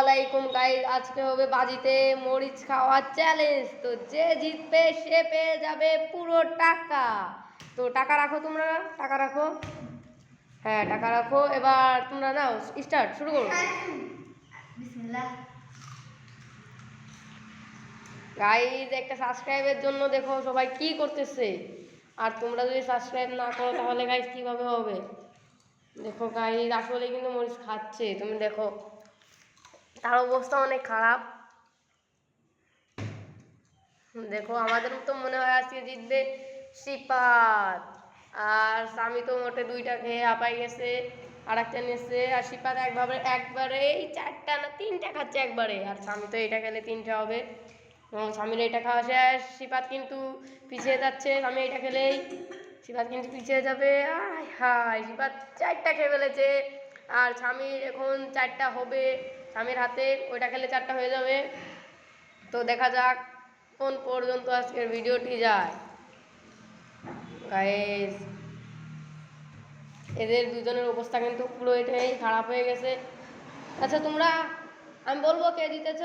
আলাইকুম গাইস আজকে হবে বাজিতে মরিচ খাওয়ার চ্যালেঞ্জ তো যে জিতবে সে পেয়ে যাবে পুরো টাকা। তো টাকা রাখো তোমরা টাকা রাখো। হ্যাঁ টাকা রাখো। এবার তোমরা নাও স্টার্ট শুরু করো। গাইজ একটা সাবস্ক্রাইবের জন্য দেখো সবাই কি করতেছে। আর তোমরা যদি সাবস্ক্রাইব না করো তাহলে গাইজ কীভাবে হবে? দেখো গাইজ আসলে কিন্তু মরিচ খাচ্ছে। তুমি দেখো তার অবস্থা অনেক খারাপ। দেখো, আমাদের তো মনে হয় আজকে জিতবে শিপাত। আর স্বামী তো মোটে দুইটা খেয়ে আপাই গেছে আর একটা নিয়েছে, আর শিপাত একভাবে একবারেই চারটা না, তিনটা খাচ্ছে একবারে। আর স্বামী তো এটা খেলে তিনটা হবে। স্বামীর এটা খাওয়া শেষ, শিপাত কিন্তু পিছিয়ে যাচ্ছে, স্বামী এটা খেলেই শিপাত কিন্তু পিছিয়ে যাবে। আয় হায়, শিপাত চারটা খেয়ে ফেলেছে। আর স্বামীর এখন চারটা হবে, স্বামীর হাতে ওইটা খেলে চারটা হয়ে যাবে। তো দেখা যাক কোন পর্যন্ত আজকের ভিডিওটি যায়। এদের দুজনের অবস্থা কিন্তু পুরো এটাই খারাপ হয়ে গেছে। আচ্ছা তোমরা, আমি বলব কে জিতেছ?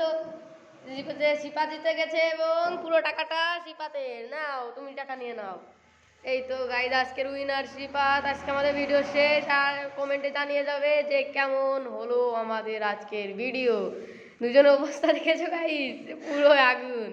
সিপা জিতে গেছে এবং পুরো টাকাটা সিপাতের। নাও, তুমি টাকা নিয়ে নাও। এই তো গাইজ আজকের উইনার শ্রীপাত আজকে আমাদের ভিডিও শেষ। আর কমেন্টে জানিয়ে যাবে যে কেমন হলো আমাদের আজকের ভিডিও দুজনের অবস্থা দেখেছ গাইজ পুরো আগুন।